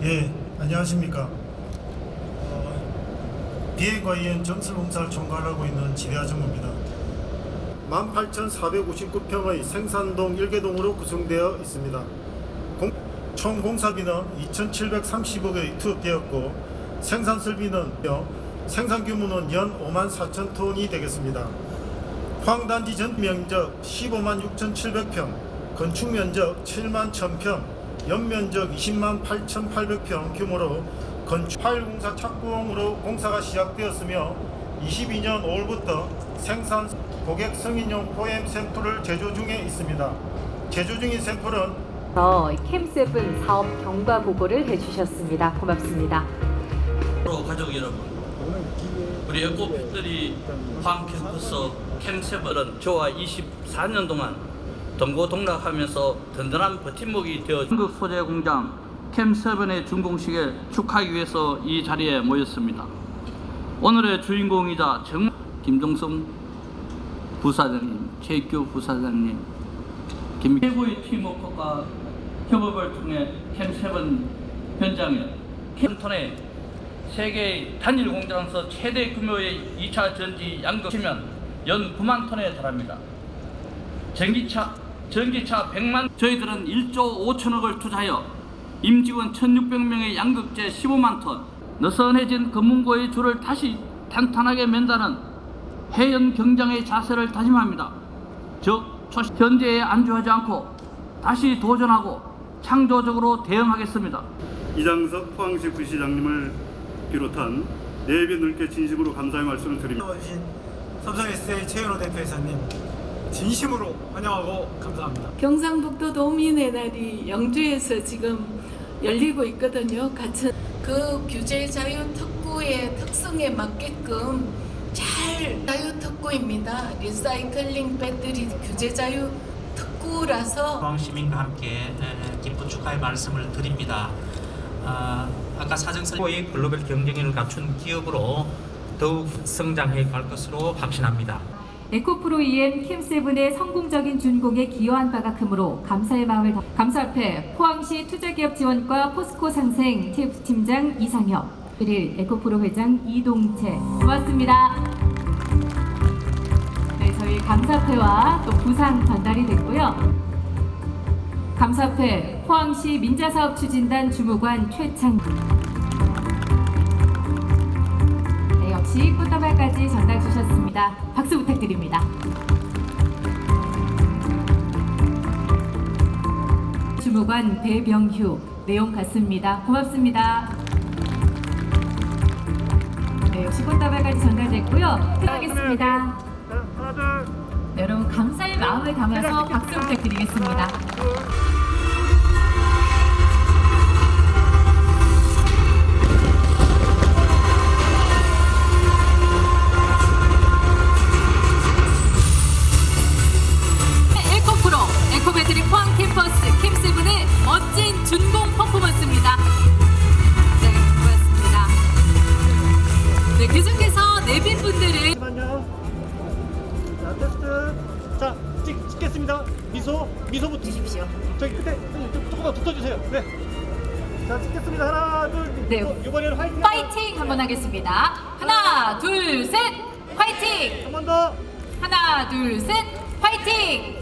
네, 안녕하십니까. 어, 비행과의원 정설공사를 총괄하고 있는 지대아정무입니다. 18,459평의 생산동 1개동으로 구성되어 있습니다. 공, 총 공사비는 2,730억에 투입되었고 생산 설비는 생산 규모는 연 5만 4천 톤이 되겠습니다. 황단지 전 면적 15만 6,700평, 건축 면적 7만 1,000평, 연면적 20만 8,800평 규모로 건축 파일 공사 착공으로 공사가 시작되었으며 22년 5월부터 생산 고객 승인용 포엠 샘플을 제조 중에 있습니다. 제조 중인 샘플은 어, 캠세븐 사업 경과 보고를 해주셨습니다. 고맙습니다. 프로 가족 여러분, 우리 에코팩토리 황 캠퍼스 캠세븐은 저와 24년 동안 동고 동락하면서 든든한 버팀목이 되어 중국 소재 공장 캠세븐의 준공식에 축하하기 위해서 이 자리에 모였습니다. 오늘의 주인공이자 정 김종성 부사장님, 최익규 부사장님, 김 최고의 팀워크가 협업을 통해 캠세븐 현장에 캠톤에 세계 단일 공장에서 최대 규모의 2차 전지 양극 치면 연 9만 톤에 달합니다. 전기차 전기차 100만 저희들은 1조 5천억을 투자하여 임직원 1,600명의 양극재 15만 톤 느슨해진 금문고의 줄을 다시 탄탄하게 맨다는 해연 경장의 자세를 다짐합니다. 즉 초- 현재에 안주하지 않고 다시 도전하고 창조적으로 대응하겠습니다. 이장석 포항시 부시장님을 비롯한 넓게 진심으로 감사의 말씀을 드립니다. 삼성SA 최현호 대표이사님 진심으로 환영하고 감사합니다. 경상북도 도민의 날이 영주에서 지금 열리고 있거든요. 같은 그 규제 자유 특구의 특성에 맞게끔 잘 자유 특구입니다. 리사이클링 배터리 규제 자유 특구라서 포항 시민과 함께 에, 기쁜 축하의 말씀을 드립니다. 아, 아까 사정설의 글로벌 경쟁력을 갖춘 기업으로 더욱 성장해 갈 것으로 확신합니다. 에코프로 EM 캠세븐의 성공적인 준공에 기여한 바가 크므로 감사의 마음을 담 감사합회 포항시 투자기업 지원과 포스코 상생 TF 팀장 이상혁 1일 에코프로 회장 이동채 고맙습니다. 네, 저희 감사패와 또 부상 전달이 됐고요. 감사패 포항시 민자사업 추진단 주무관 최창기 네, 꽃다발까지 전달 주셨습니다. 박수 부탁드립니다. 주무관 배병휴 내용 같습니다. 고맙습니다. 네, 역시 꽃다발까지 전달됐고요. 끝나겠습니다. 네, 여러분 감사의 마음을 담아서 박수 부탁드리겠습니다. 계속해서 내빈 분들을 잠시만요. 자 테스트. 자 찍, 찍겠습니다. 미소 미소부터 주십시오. 저기 끝에 좀 조금만 붙어주세요. 네. 자 찍겠습니다. 하나 둘. 네. 또 이번에는 화이팅. 파이팅 한번 하겠습니다. 하나, 둘, 셋, 파이팅! 한번 더. 하나, 둘, 셋, 파이팅!